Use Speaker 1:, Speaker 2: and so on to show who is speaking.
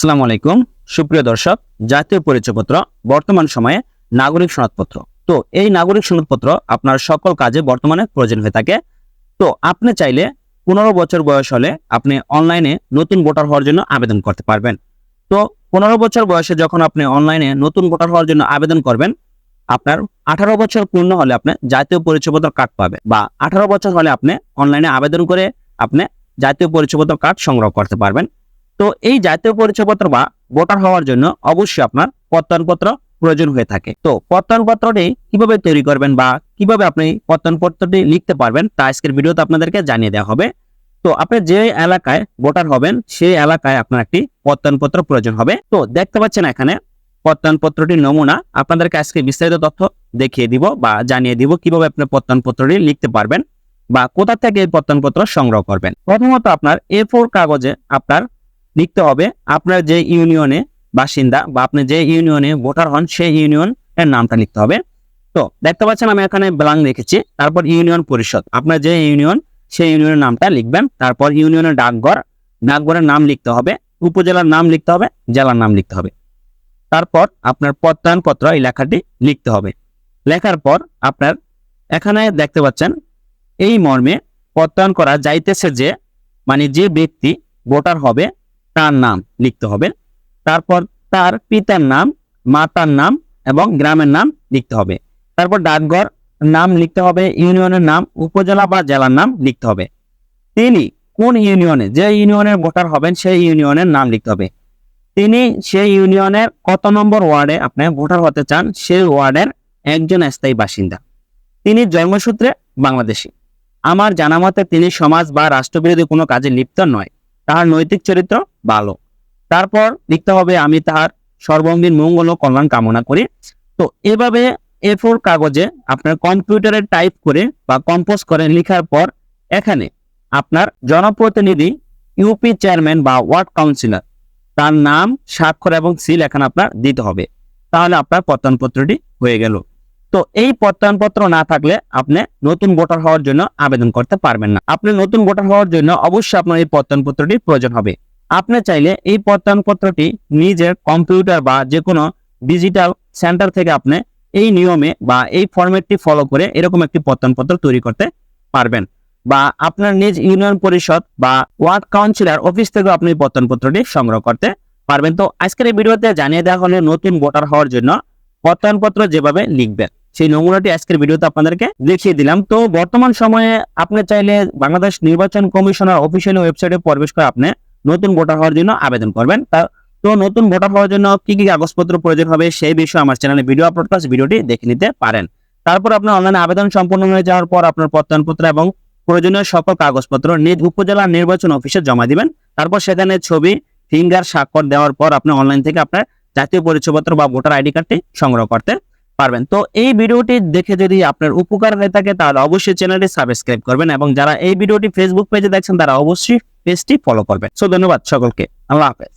Speaker 1: আসসালামু আলাইকুম। সুপ্রিয় দর্শক, জাতীয় পরিচয়পত্র বর্তমান সময়ে নাগরিক সনদপত্র। তো এই নাগরিক সনদপত্র আপনার সকল কাজে বর্তমানে প্রয়োজন হয়ে থাকে। তো আপনি চাইলে পনেরো বছর বয়স হলে আপনি অনলাইনে নতুন ভোটার হওয়ার জন্য আবেদন করতে পারবেন। তো পনেরো বছর বয়সে যখন আপনি অনলাইনে নতুন ভোটার হওয়ার জন্য আবেদন করবেন, আপনার আঠারো বছর পূর্ণ হলে আপনি জাতীয় পরিচয়পত্র কার্ড পাবেন বা আঠারো বছর হলে আপনি অনলাইনে আবেদন করে আপনি জাতীয় পরিচয়পত্র কার্ড সংগ্রহ করতে পারবেন। তো এই জাতীয় পরিচয়পত্র বা ভোটার হওয়ার জন্য অবশ্যই আপনার প্রত্যয়নপত্র প্রয়োজন হয়ে থাকে। তো প্রত্যয়নপত্রটি কীভাবে তৈরি করবেন বা কীভাবে আপনি প্রত্যয়নপত্রটি লিখতে পারবেন তা আজকের ভিডিওতে আপনাদেরকে জানিয়ে দেওয়া হবে। তো আপনি যে এলাকায় ভোটার হবেন, সেই এলাকায় আপনার একটি প্রত্যয়নপত্র প্রয়োজন হবে। তো দেখতে পাচ্ছেন এখানে প্রত্যয়নপত্রটির নমুনা। আপনাদেরকে আজকে বিস্তারিত তথ্য দেখিয়ে দিব বা জানিয়ে দিব কীভাবে আপনি প্রত্যয়নপত্রটি লিখতে পারবেন বা কোথা থেকে এই প্রত্যয়নপত্র সংগ্রহ করবেন। প্রথমত আপনার এ ফোর কাগজে আপনার লিখতে হবে আপনার যে ইউনিয়নে বাসিন্দা বা আপনি যে ইউনিয়নে ভোটার হন সেই ইউনিয়ন এর নামটা লিখতে হবে। তো, দেখতে পাচ্ছেন আমি এখানে ব্লাং রেখেছি, তারপর ইউনিয়ন পরিষদ। আপনার যে ইউনিয়ন, সেই ইউনিয়নের নামটা লিখবেন, তারপর ইউনিয়নের ডাকঘর, ডাকঘরের নাম লিখতে হবে, উপজেলার নাম লিখতে হবে, জেলার নাম লিখতে হবে। তারপর আপনার প্রত্যয়নপত্র, এই লেখাটি লিখতে হবে। লেখার পর আপনার এখানে দেখতে পাচ্ছেন, এই মর্মে প্রত্যয়ন করা যাইতেছে যে মানে যে ব্যক্তি ভোটার হবে তার নাম লিখতে হবে। তারপর তার পিতার নাম, মাতার নাম এবং গ্রামের নাম লিখতে হবে। তারপর ডাকঘর নাম লিখতে হবে, ইউনিয়নের নাম, উপজেলা বা জেলার নাম লিখতে হবে। তিনি কোন ইউনিয়নে, যে ইউনিয়নের ভোটার হবেন সেই ইউনিয়নের নাম লিখতে হবে। তিনি সেই ইউনিয়নের কত নম্বর ওয়ার্ডে আপনি ভোটার হতে চান, সেই ওয়ার্ডের একজন স্থায়ী বাসিন্দা। তিনি জন্মসূত্রে বাংলাদেশী। আমার জানা মতে তিনি সমাজ বা রাষ্ট্রবিরোধী কোনো কাজে লিপ্ত নয়। তাহার নৈতিক চরিত্র ভালো। তারপর লিখতে হবে, আমি তাহার সর্বাঙ্গীন মঙ্গল ও কল্যাণ কামনা করি। তো এভাবে এ ফোর কাগজে আপনার কম্পিউটারে টাইপ করে বা কম্পোজ করে লেখার পর এখানে আপনার জনপ্রতিনিধি ইউপি চেয়ারম্যান বা ওয়ার্ড কাউন্সিলর তার নাম, স্বাক্ষর এবং সিল এখানে আপনার দিতে হবে। তাহলে আপনার প্রত্যয়নপত্রটি হয়ে গেল। তো এই প্রত্যয়নপত্র না থাকলে আপনি নতুন ভোটার হওয়ার জন্য আবেদন করতে পারবেন না। আপনি নতুন ভোটার হওয়ার জন্য অবশ্যই আপনার এই প্রত্যয়নপত্রটি প্রয়োজন হবে। আপনি চাইলে এই প্রত্যয়নপত্রটি নিজের কম্পিউটার বা যে কোনো ডিজিটাল সেন্টার থেকে আপনি এই নিয়মে বা এই ফরম্যাটটি ফলো করে এরকম একটি প্রত্যয়নপত্র তৈরি করতে পারবেন বা আপনার নিজ ইউনিয়ন পরিষদ বা ওয়ার্ড কাউন্সিলর অফিস থেকেও আপনি প্রত্যয়নপত্রটি সংগ্রহ করতে পারবেন। তো আজকের এই ভিডিওতে জানিয়ে দেওয়া হলে নতুন ভোটার হওয়ার জন্য প্রত্যয়নপত্র যেভাবে লিখবেন। সেই নমুনাটি আজকের ভিডিওতে আপনাদেরকে দেখিয়ে দিলাম। তো বর্তমান সময়ে আপনি চাইলে বাংলাদেশ নির্বাচন কমিশনার অফিসিয়াল ওয়েবসাইটে প্রবেশ করে আপনি নতুন ভোটার হওয়ার জন্য আবেদন করবেন। তা, তো নতুন ভোটার হওয়ার জন্য কি কি কাগজপত্র প্রয়োজন হবে সেই বিষয়ে আমার চ্যানেলে ভিডিও আপলোড করা ভিডিওটি দেখে নিতে পারেন। তারপর আপনার অনলাইনে আবেদন সম্পন্ন হয়ে যাওয়ার পর আপনার প্রত্যয়নপত্র এবং প্রয়োজনীয় সকল কাগজপত্র নিজ উপজেলা নির্বাচন অফিসে জমা দিবেন। তারপর সেখানে ছবি, ফিঙ্গার, স্বাক্ষর দেওয়ার পর আপনি অনলাইন থেকে আপনার জাতীয় পরিচয়পত্র বা ভোটার আইডি কার্ডটি সংগ্রহ করতে পারবেন। তো এই ভিডিওটি দেখে যদি আপনার উপকার হয়ে থাকে, তাহলে অবশ্যই চ্যানেলটি সাবস্ক্রাইব করবেন এবং যারা এই ভিডিওটি ফেসবুক পেজে দেখছেন, তারা অবশ্যই পেজটি ফলো করবেন। সো ধন্যবাদ সকলকে। আল্লাহ হাফেজ।